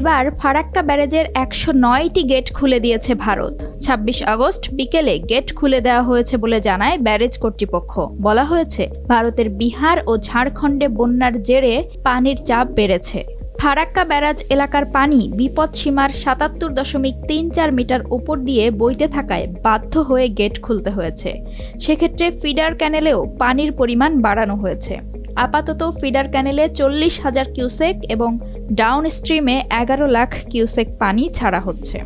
এবার ফারাক্কা ব্যারেজের একশো নয়টি গেট খুলে দিয়েছে ভারত। ২৬ আগস্ট বিকেলে গেট খুলে দেওয়া হয়েছে বলে জানায় ব্যারেজ কর্তৃপক্ষ। বলা হয়েছে, ভারতের বিহার ও ঝাড়খণ্ডে বন্যার জেরে পানির চাপ বেড়েছে। ফারাক্কা ব্যারাজ এলাকার পানি বিপদ সীমার সাতাত্তর দশমিক তিন চার মিটার উপর দিয়ে বইতে থাকায় বাধ্য হয়ে গেট খুলতে হয়েছে। সেক্ষেত্রে ফিডার ক্যানেলেও পানির পরিমাণ বাড়ানো হয়েছে। আপাতত ফিডার ক্যানেলে চল্লিশ হাজার কিউসেক এবং ডাউন স্ট্রিমে এগারো লাখ কিউসেক পানি ছাড়া হচ্ছে।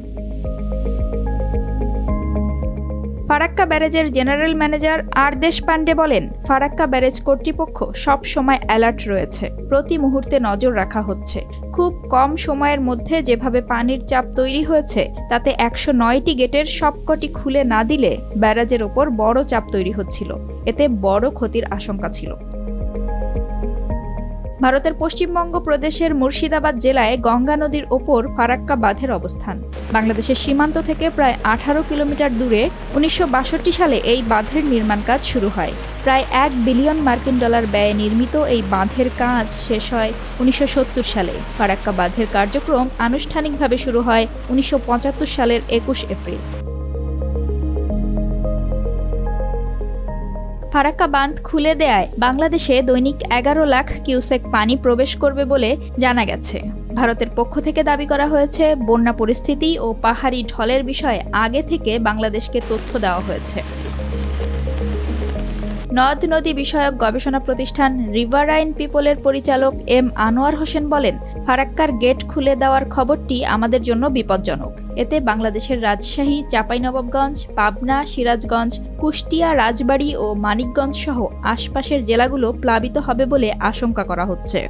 ফারাক্কা ব্যারেজের জেনারেল ম্যানেজার আরদেশ পান্ডে বলেন, ফারাক্কা ব্যারেজ কর্তৃপক্ষ সব সময় অ্যালার্ট রয়েছে। প্রতি মুহূর্তে নজর রাখা হচ্ছে। খুব কম সময়ের মধ্যে যেভাবে পানির চাপ তৈরি হয়েছে, তাতে একশো নয়টি গেটের সবকটি খুলে না দিলে ব্যারাজের ওপর বড় চাপ তৈরি হচ্ছিল। এতে বড় ক্ষতির আশঙ্কা ছিল। ভারতের পশ্চিমবঙ্গ প্রদেশের মুর্শিদাবাদ জেলায় গঙ্গা নদীর ওপর ফারাক্কা বাঁধের অবস্থান। বাংলাদেশের সীমান্ত থেকে প্রায় আঠারো কিলোমিটার দূরে উনিশশো বাষট্টি সালে এই বাঁধের নির্মাণ কাজ শুরু হয়। প্রায় এক বিলিয়ন মার্কিন ডলার ব্যয়ে নির্মিত এই বাঁধের কাজ শেষ হয় উনিশশো সত্তর সালে। ফারাক্কা বাঁধের কার্যক্রম আনুষ্ঠানিকভাবে শুরু হয় উনিশশো পঁচাত্তর সালের একুশ এপ্রিল। ফারাক্কা বাঁধ খুলে দেয়ায় বাংলাদেশে দৈনিক এগারো লাখ কিউসেক পানি প্রবেশ করবে বলে জানা গেছে। ভারতের পক্ষ থেকে দাবি করা হয়েছে, বন্যা পরিস্থিতি ও পাহাড়ি ঢলের বিষয়ে আগে থেকে বাংলাদেশকে তথ্য দেওয়া হয়েছে। নদ নদী বিষয়ক গবেষণা প্রতিষ্ঠান রিভারাইন পিপলের পরিচালক এম আনোয়ার হোসেন বলেন, ফারাক্কার গেট খুলে দেওয়ার খবরটি আমাদের জন্য বিপজ্জনক। এতে বাংলাদেশের রাজশাহী, চাঁপাইনবাবগঞ্জ, পাবনা, সিরাজগঞ্জ, কুষ্টিয়া, রাজবাড়ী ও মানিকগঞ্জ সহ আশপাশের জেলাগুলো প্লাবিত হবে বলে আশঙ্কা করা হচ্ছে।